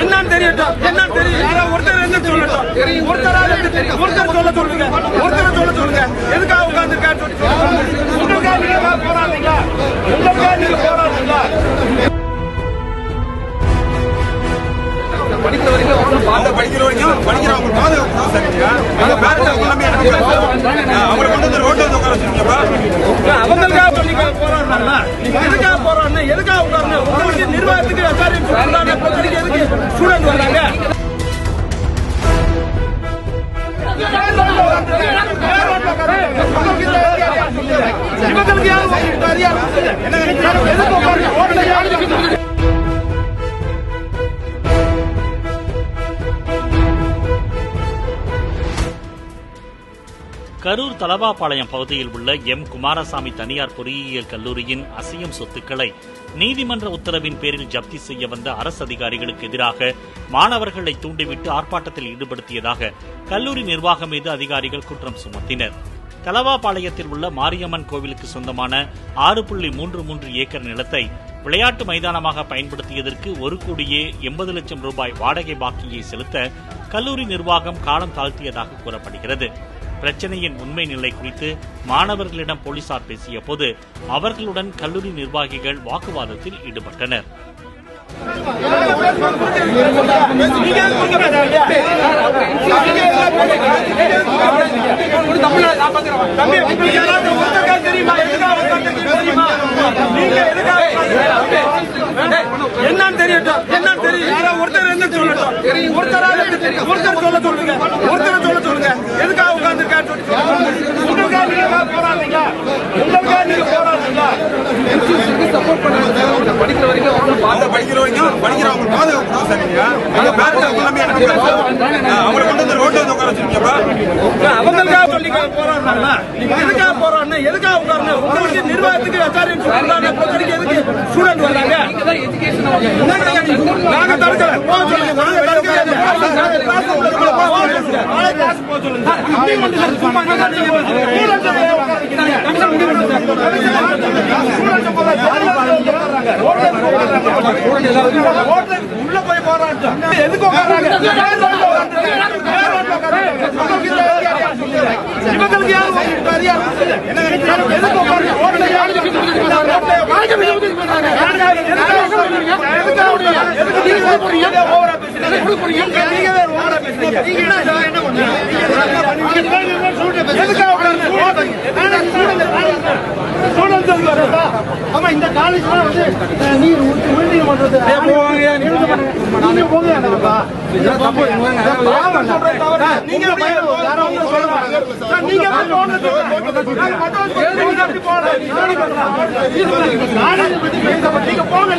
என்னன்னு தெரியட்டும் என்னன்னு தெரியும் யாரோ ஒருத்தர் என்ன சொல்லட்டும். ஒருத்தராக ஒருத்தர் சொல்ல சொல்லுங்க. ஒருத்தர் சொல்ல சொல்லுங்க. எதுக்காக உட்கார்ந்து சொல்லி சொல்லுங்க. உங்களுக்காக நீங்க போராடுறீங்களா உங்களுக்காக நீங்க போராடுறீங்களா படிக்கிற வரைக்கும் அவங்களும் படிக்கிற வரைக்கும் படிக்கிறவங்க பாதுகாப்பு அவங்க பேரண்ட்ஸ் அந்த பேரண்ட் எல்லாமே அவங்களை கொண்டு வந்து ரோட்டில் வந்து உட்கார வச்சிருக்கீங்கப்பா இவங்களுக்கு கரூர் தலவாபாளையம் பகுதியில் உள்ள எம் குமாரசாமி தனியார் பொறியியல் கல்லூரியின் அசையும் சொத்துக்களை நீதிமன்ற உத்தரவின் பேரில் ஜப்தி செய்ய வந்த அரசு அதிகாரிகளுக்கு எதிராக மாணவர்களை தூண்டிவிட்டு ஆர்ப்பாட்டத்தில் ஈடுபடுத்தியதாக கல்லூரி நிர்வாகம் மீது அதிகாரிகள் குற்றம் சுமத்தினர். தலவாபாளையத்தில் உள்ள மாரியம்மன் கோவிலுக்கு சொந்தமான ஆறு புள்ளி மூன்று மூன்று ஏக்கர் நிலத்தை விளையாட்டு மைதானமாக பயன்படுத்தியதற்கு ஒரு கோடியே எண்பது லட்சம் ரூபாய் வாடகை பாக்கியை செலுத்த கல்லூரி நிர்வாகம் காலம் தாழ்த்தியதாக கூறப்படுகிறது. பிரச்சனையின் உண்மை நிலை குறித்து மாணவர்களிடம் போலீசார் பேசிய போது அவர்களுடன் கல்லூரி நிர்வாகிகள் வாக்குவாதத்தில் ஈடுபட்டனர். என்னன்னு தெரியட்டும் என்னன்னு தெரியும் யாரோ ஒருத்தர் என்ன சொல்லட்டும் ஒருத்தரால ஒருத்தர் சொல்ல சொல்லுங்க ஒருத்தரை சொல்ல சொல்லுங்க எதுக்காக உட்கார்ந்து சொல்லி உங்களுக்காக நீங்க உங்களுக்காக நீங்க சப்போர்ட் படிக்கிற வரைக்கும் வரைக்கும் படிக்கிறவங்க பாதுகாப்பு தான் சரிங்க பேரண்ட் எல்லாமே எனக்கு அவங்களை கொண்டு வந்து ரோட்ல வந்து உட்கார வச்சிருக்கீங்கப்பா அவங்களுக்காக சொல்லி போராடுறாங்களா எதுக்காக போராடணும் எதுக்காக உட்காரணும் உங்களுக்கு நிர்வாகத்துக்கு அசாரியம் சொல்றாங்க எதுக்கு ஸ்டூடெண்ட் நாங்க தடுக்கல போக சொல்லுங்க நாங்க தடுக்கல போக சொல்லுங்க. நாளை class போக சொல்லுங்க. நீதிமன்றத்துல சும்மா நீங்க students எல்லாம் உட்கார்ந்திருக்கீங்க. students போல போராடுறாங்க. ரோட்ல இருந்து போராடுறாங்க. ரோட்ல உள்ள போய் போராடுறாங்க. எதுக்கு இவங்களுக்கு உட்கார்றாங்க? ரோட்ல யாரு ஆமா இந்த காலேஜ் வந்து நீர் உள்நீர் பண்றது நீங்க போங்க. நீங்க நீங்க போங்க.